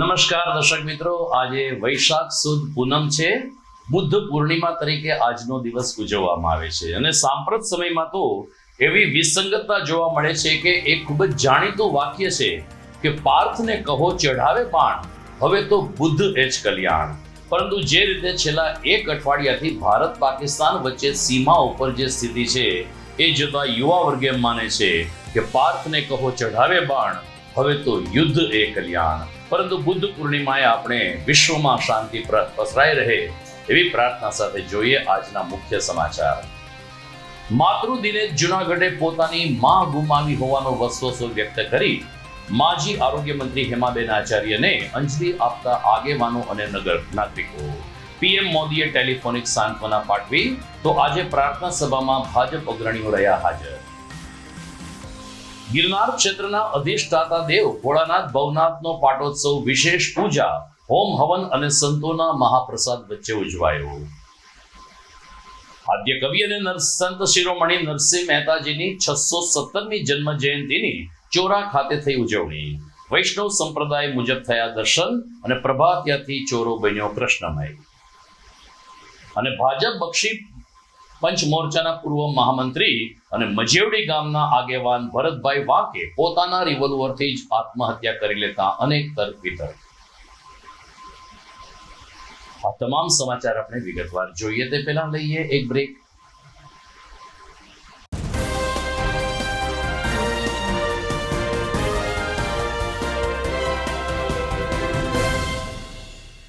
નમસ્કાર દર્શક મિત્રો, આજે વૈશાખ સુદ પૂનમ છે. બુદ્ધ પૂર્ણિમા તરીકે આજનો દિવસ ઉજવવામાં આવે છે. અને સાંપ્રત સમયમાં તો એવી વિસંગતતા જોવા મળે છે કે એક ખૂબ જ જાણીતું વાક્ય છે કે પાર્થને કહો ચઢાવે બાણ હવે તો બુદ્ધ એ જ કલ્યાણ. પરંતુ જે રીતે છેલ્લા એક અઠવાડિયાથી ભારત પાકિસ્તાન વચ્ચે સીમા ઉપર જે સ્થિતિ છે, એ જોતા યુવા વર્ગે માને છે કે પાર્થને કહો ચઢાવે બાણ હવે તો યુદ્ધ એ કલ્યાણ. પરંતુ બુદ્ધ પૂર્ણિમાએ આપણે વિશ્વમાં શાંતિ પસરાઈ રહે એવી પ્રાર્થના સાથે જોઈએ આજના મુખ્ય સમાચાર. માતૃદિને જુનાગઢે પોતાની માં ગુમાવી હોવાનો વસવસો વ્યક્ત કરી માજી આરોગ્ય મંત્રી હેમાબેન આચાર્યને અંજલિ આપતા આગેવાનો અને નગર નાગરિકો. પીએમ મોદીએ ટેલિફોનિક સાંત્વના પાઠવી તો આજે પ્રાર્થના સભામાં ભાજપ અગ્રણીઓ રહ્યા હાજર. ગિરનાર ક્ષેત્રના અધિષ્ઠાતા દેવ ભોળાનાથ, ભવનાથનો પાટોત્સવ વિશેષ પૂજા, હોમ હવન અને સંતોના મહાપ્રસાદ વચ્ચે ઉજવાયો. આદ્ય કવિ અને સંત શિરોમણી નરસિંહ મહેતાજીની છસો સત્તરમી જન્મ જયંતિની ચોરા ખાતે થઈ ઉજવણી. વૈષ્ણવ સંપ્રદાય મુજબ થયા દર્શન અને પ્રભાત્યાથી ચોરો બન્યો કૃષ્ણમય. અને ભાજપ બક્ષી પંચ મોરચાના પૂર્વ મહામંત્રી અને મજેવડી ગામના આગેવાન ભરતભાઈ વાકે પોતાના રિવોલ્વરથી જ આત્મહત્યા કરી લેતા અનેક તર્ક વિતર્ક આ તમામ સમાચાર આપણે વિગતવાર જોઈએ તે પહેલા લઈએ એક બ્રેક